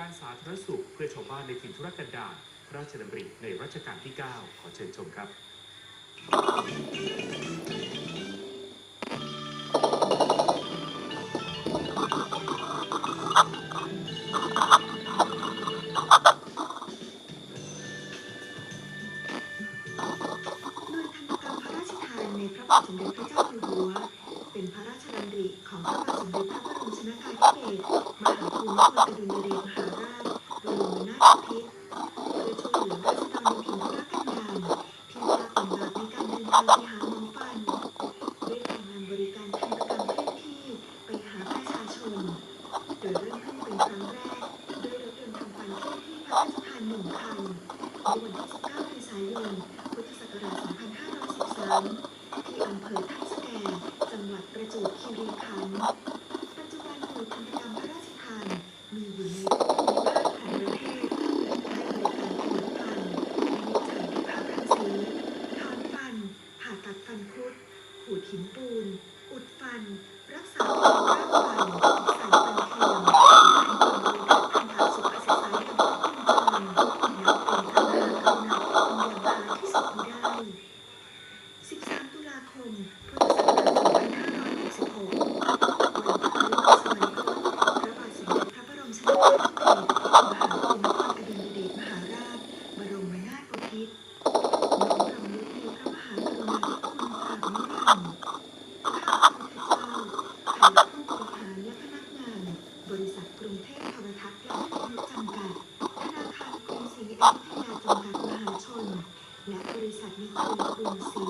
การสาธารณสุขเพื่อชาวบ้านในถิ่นธุรกันดารพระราชดำริในรัชกาลที่ 9 ขอเชิญชมครับ โดยธรรมกรรมพระราชทานในพระบาทสมเด็จพระเจ้าอยู่หัว นากาธิเบศรมหาภูมิพลอดุลยเดชมหาราชบรมนาถบพิตรเพื่อช่วยเหลือราษฎรในถิ่นธุรกันดารที่ยากลำบากในการเดินทางไปหาหมอฟันด้วยการนำบริการทันตกรรมเคลื่อนที่ไปหาประชาชน โดยเริ่มขึ้นเป็นครั้งแรกด้วยรถยนต์ทำฟันเคลื่อนที่พระราชทานหนึ่งคันในวันที่19เมษายนพุทธศักราช2513ที่อำเภอท่าสแกจังหวัดประจวบคีรีขันธ์ ปัจจุบันหน่วยทันตกรรมพระราชทาน มีอยู่ในทุกภูมิภาคของประเทศให้บริการตรวจฟันวินิจฉัยที่ผ่ารังสีถอนฟัน ผ่ งคุดขูดหินปูน อุดฟัน รักษาฟันรากฟันใส่ฟันเทียมและให้ความรู้ด้านทางการสุขศึกษาอย่างครบวงจรนับเป็นพระมหากราธิคุณอย่างหาที่สุดมิได้ 13 ตุลาคมพุทธศักรา ริษัทกรุงเทพธรรมทัศน์และวิทยุจำกัด ธนาคารกรุงศรีอยุธยาจำกัดมหาชน และบริษัทนิคมกรุงศรี